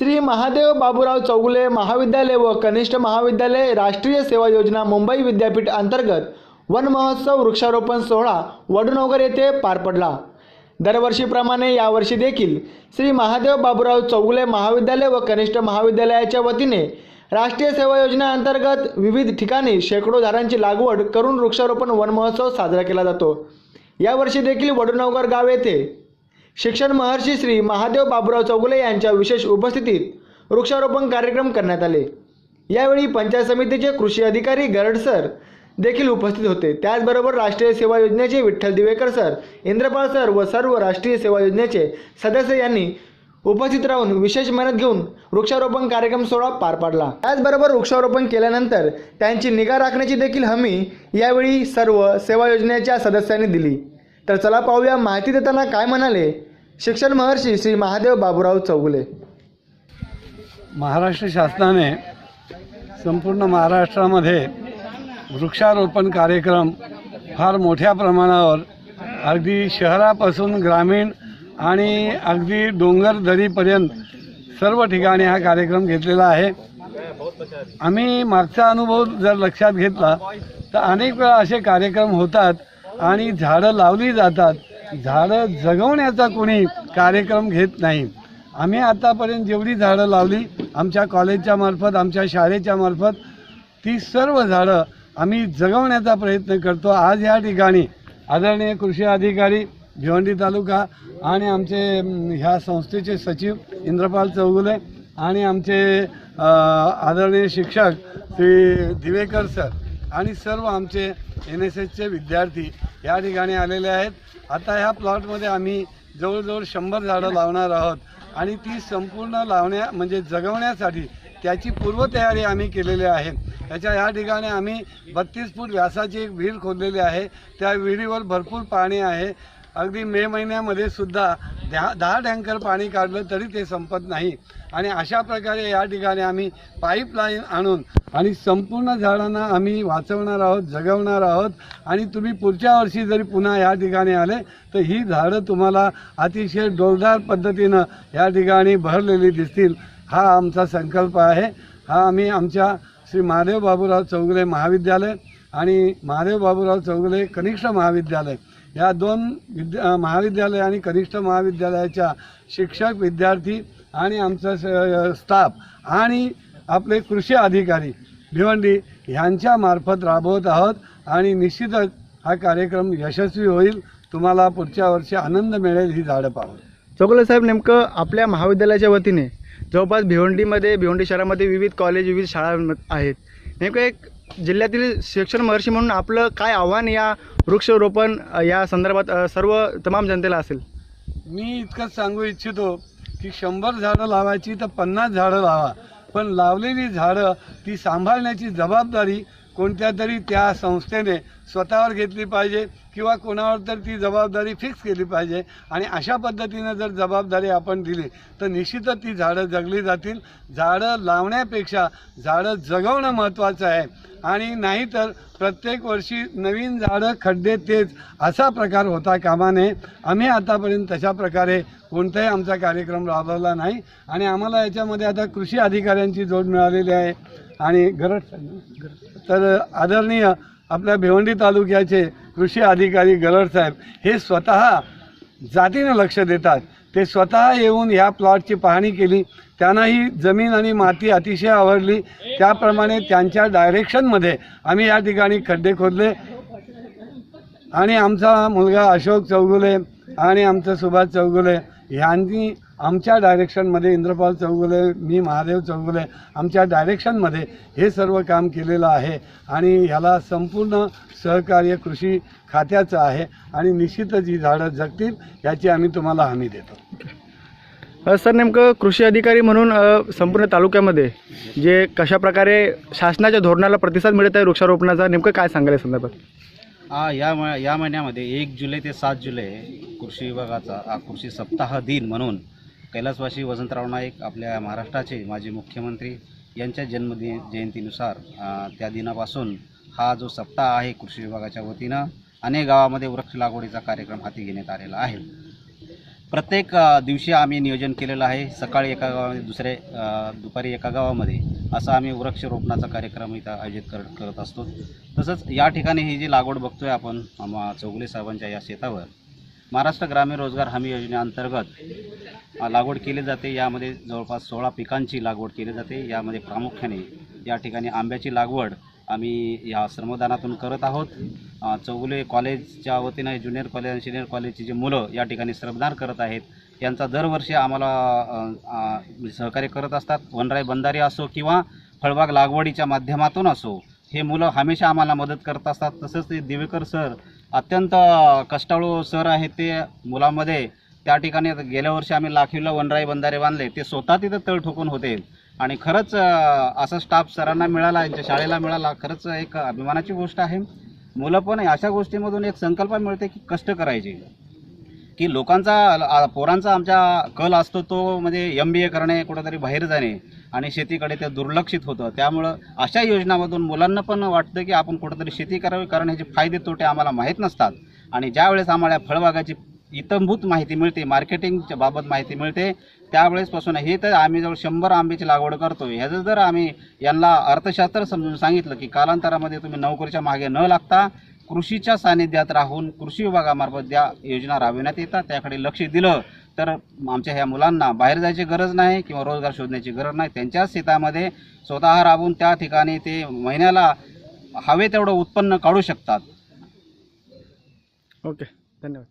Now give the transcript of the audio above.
श्री महादेव बाबूराव चौगुले महाविद्यालय व कनिष्ठ महाविद्यालय राष्ट्रीय सेवा योजना मुंबई विद्यापीठ अंतर्गत वन महोत्सव वृक्षारोपण सोहळा वडनोगर येथे पार पडला. दरवर्षीप्रमाणे यावर्षी देखील श्री महादेव बाबूराव चौगुले महाविद्यालय व कनिष्ठ महाविद्यालयाच्या वतीने राष्ट्रीय सेवा योजना अंतर्गत विविध ठिकाणी शेकडो झाडांची लागवड करून वृक्षारोपण वन महोत्सव साजरा केला जातो. यावर्षी देखील वडनोगर गाव येथे शिक्षण महर्षी श्री महादेव बाबूराव चौगुले यांच्या विशेष उपस्थितीत वृक्षारोपण कार्यक्रम करण्यात आले. यावेळी पंचायत समितीचे कृषी अधिकारी गरड सर देखील उपस्थित होते. त्याचबरोबर राष्ट्रीय सेवा योजनेचे विठ्ठल दिवेकर सर इंद्रपाल सर व सर्व राष्ट्रीय सेवा योजनेचे सदस्य यांनी उपस्थित राहून विशेष मेहनत घेऊन वृक्षारोपण कार्यक्रम सोहळा पार पाडला. त्याचबरोबर वृक्षारोपण केल्यानंतर त्यांची निगा राखण्याची देखील हमी यावेळी सर्व सेवा योजनेच्या सदस्यांनी दिली. तर चला पाहूया माहिती देताना काय म्हणाले शिक्षण महर्षी श्री महादेव बाबूराव चौगुले. महाराष्ट्र शासनाने संपूर्ण महाराष्ट्रामध्ये वृक्षारोपण कार्यक्रम फार मोठ्या प्रमाणावर अगदी शहरापासून ग्रामीण आणि अगदी डोंगर दरीपर्यंत सर्व ठिकाणी हा कार्यक्रम घेतलेला आहे. आम्ही मागचा अनुभव जर लक्षात घेतला तर अनेक वेळा असे कार्यक्रम होतात आणि झाडं लावली जातात. झाडं जगवण्याचा कोणी कार्यक्रम घेत नाही. आम्ही आतापर्यंत जेवढी झाडं लावली आमच्या कॉलेजच्या मार्फत आमच्या शाळेच्या मार्फत ती सर्व झाडं आम्ही जगवण्याचा प्रयत्न करतो. आज या ठिकाणी आदरणीय कृषी अधिकारी भिवंडी तालुका आणि आमचे ह्या संस्थेचे सचिव इंद्रपाल चौगुले आणि आमचे आदरणीय शिक्षक श्री दिवेकर सर आणि सर्व आमचे एन एस एसचे विद्यार्थी या ठिकाणी आलेले आहेत. आता ह्या प्लॉटमध्ये आम्ही जवळजवळ शंभर झाडं लावणार आहोत. आणि ती संपूर्ण लावण्या म्हणजे जगवण्यासाठी त्याची पूर्वतयारी आम्ही केलेली आहे. त्याच्या या ठिकाणी आम्ही बत्तीस फूट व्यासाची एक विहीर खोदलेली आहे. त्या विहिरीवर भरपूर पाणी आहे. अगदी मे महिन्यामध्ये सुद्धा दहा दहा टँकर पाणी काढलं तरी ते संपत नाही. आणि अशा प्रकारे या ठिकाणी आम्ही पाईपलाईन आणून आणि संपूर्ण झाडांना आम्ही वाचवणार आहोत जगवणार आहोत. आणि तुम्ही पुढच्या वर्षी जरी पुन्हा या ठिकाणी आले तर ही झाडं तुम्हाला अतिशय डोलदार पद्धतीनं या ठिकाणी भरलेली दिसतील. हा आमचा संकल्प आहे. हा आम्ही आमच्या श्री महादेव बाबूराव चौगुले महाविद्यालय आणि महादेव बाबूराव चौगले कनिष्ठ महाविद्यालय या दोन विद्या महाविद्यालय आणि कनिष्ठ महाविद्यालयाच्या शिक्षक विद्यार्थी आणि आमचा स्टाफ आणि आपले कृषी अधिकारी भिवंडी ह्यांच्यामार्फत राबवत आहोत आणि निश्चितच हा कार्यक्रम यशस्वी होईल. तुम्हाला पुढच्या वर्षी आनंद मिळेल ही झाडं पाहून. चौकले साहेब नेमकं आपल्या महाविद्यालयाच्या वतीने जवळपास भिवंडीमध्ये भिवंडी शहरामध्ये विविध कॉलेज विविध शाळा आहेत. नेमकं एक जिल्ह्यातील शिक्षण महर्षी म्हणून आपलं काय आव्हान या वृक्षरोपण या संदर्भात सर्व तमाम जनतेला असेल? मी इतकंच सांगू इच्छितो की शंभर झाडं लावायची तर पन्नास झाडं लावा. पण लावलेली झाडं ती सांभाळण्याची जबाबदारी कोणत्या तरी त्या संस्थेने स्वतःवर घेतली पाहिजे किंवा कोणावर तर ती जबाबदारी फिक्स केली पाहिजे. आणि अशा पद्धतीनं जर जबाबदारी आपण दिली तर निश्चितच ती झाडं जगली जातील. झाडं लावण्यापेक्षा झाडं जगवणं महत्त्वाचं आहे. आणि नाहीतर प्रत्येक वर्षी नवीन झाडं खड्डे तेच असा प्रकार होता कामाने. आम्ही आतापर्यंत तशा प्रकारे कोणताही आमचा कार्यक्रम राबवला नाही. आणि आम्हाला याच्यामध्ये आता कृषी अधिकाऱ्यांची जोड मिळालेली आहे. आणि गरज तर आदरणीय आपल्या भिवंडी तालुक्याचे कृषी अधिकारी गरड साहेब हे स्वतः जातीनं लक्ष देतात. ते स्वतः येऊन ह्या प्लॉटची पाहणी केली. त्यांनाही जमीन आणि माती अतिशय आवडली. त्याप्रमाणे त्यांच्या डायरेक्शनमध्ये आम्ही या ठिकाणी खड्डे खोदले. आणि आमचा मुलगा अशोक चौगुले आणि आमचं सुभाष चौगुले ह्यांनी आमच्या डायरेक्शनमध्ये इंद्रपाल चौगुले मी महादेव चौगुले आमच्या डायरेक्शनमध्ये हे सर्व काम केलेलं आहे आणि ह्याला संपूर्ण सहकार्य कृषी खात्याचं आहे आणि निश्चितच ही झाडं जगतील याची आम्ही तुम्हाला हमी देतो. सर नेमकं कृषी अधिकारी म्हणून संपूर्ण तालुक्यामध्ये जे कशाप्रकारे शासनाच्या धोरणाला प्रतिसाद मिळत आहे वृक्षारोपणाचा नेमकं काय सांगाल या संदर्भात? हा या म या महिन्यामध्ये एक जुलै ते सात जुलै कृषी विभागाचा कृषी सप्ताह दिन म्हणून कैलासवासी वसंतराव नाईक आपल्या महाराष्ट्राचे माजी मुख्यमंत्री यांच्या जन्मदि जयंतीनुसार त्या दिनापासून हा जो सप्ताह आहे कृषी विभागाच्या वतीनं अनेक गावामध्ये वृक्ष लागवडीचा कार्यक्रम हाती घेण्यात आलेला आहे. प्रत्येक दिवशी आम्ही नियोजन केलेलं आहे. सकाळी एका गावामध्ये दुसरे दुपारी एका गावामध्ये असा आम्ही वृक्षरोपणाचा कार्यक्रम इथं आयोजित कर करत असतो. तसंच या ठिकाणी ही जी लागवड बघतोय आपण आम्हा चौगुले साहेबांच्या या शेतावर महाराष्ट्र ग्रामीण रोजगार हमी योजनेअंतर्गत लागवड केली जाते. यामध्ये जवळपास सोळा पिकांची लागवड केली जाते. यामध्ये प्रामुख्याने या ठिकाणी आंब्याची लागवड आम्ही या श्रमदानातून करत आहोत. चौगुले कॉलेजच्या वतीनं ज्युनियर कॉलेज आणि सिनियर कॉलेजची जी मुलं या ठिकाणी श्रमदान करत आहेत यांचा दरवर्षी आम्हाला म्हणजे सहकार्य करत असतात. वनराई बंधारी असो किंवा फळबाग लागवडीच्या माध्यमातून असो हे मुलं हमेशा आम्हाला मदत करत असतात. तसंच ते दिवेकर सर अत्यंत कष्टाळू सर आहेत ते मुलामध्ये. त्या ठिकाणी गेल्या वर्षी आम्ही लाखीला वनराई बंधारे बांधले. ते स्वतः तिथं तळ ठोकून होते. आणि खरंच असा स्टाफ सरांना मिळाला यांच्या शाळेला मिळाला खरंच एक अभिमानाची गोष्ट आहे. मुलं पण अशा गोष्टीमधून एक संकल्प मिळते की कष्ट करायचे. की लोकांचा पोरांचा आमच्या कल असतो तो म्हणजे एम बी ए करणे कुठंतरी बाहेर जाणे. आणि शेतीकडे ते दुर्लक्षित होतं. त्यामुळं अशा योजनामधून मुलांना पण वाटतं की आपण कुठंतरी शेती करावी कारण ह्याचे फायदे तोटे आम्हाला माहीत नसतात. आणि ज्यावेळेस आम्हाला फळबागाची इतंभूत माहिती मिळते मार्केटिंगच्या बाबत माहिती मिळते त्यावेळेसपासून हे तर आम्ही जवळ शंभर आंब्याची लागवड करतो. ह्याचं जर आम्ही यांना अर्थशास्त्र समजून सांगितलं की कालांतरामध्ये तुम्ही नोकरीच्या मागे न लागता कृषीच्या सानिध्यात राहून कृषी विभागामार्फत ज्या योजना राबविण्यात येतात त्याकडे लक्ष दिलं तर आमच्या ह्या मुलांना बाहेर जायची गरज नाही किंवा रोजगार शोधण्याची गरज नाही. त्यांच्याच शेतामध्ये स्वतः राबून त्या ठिकाणी ते महिन्याला हवे तेवढं उत्पन्न काढू शकतात. ओके धन्यवाद.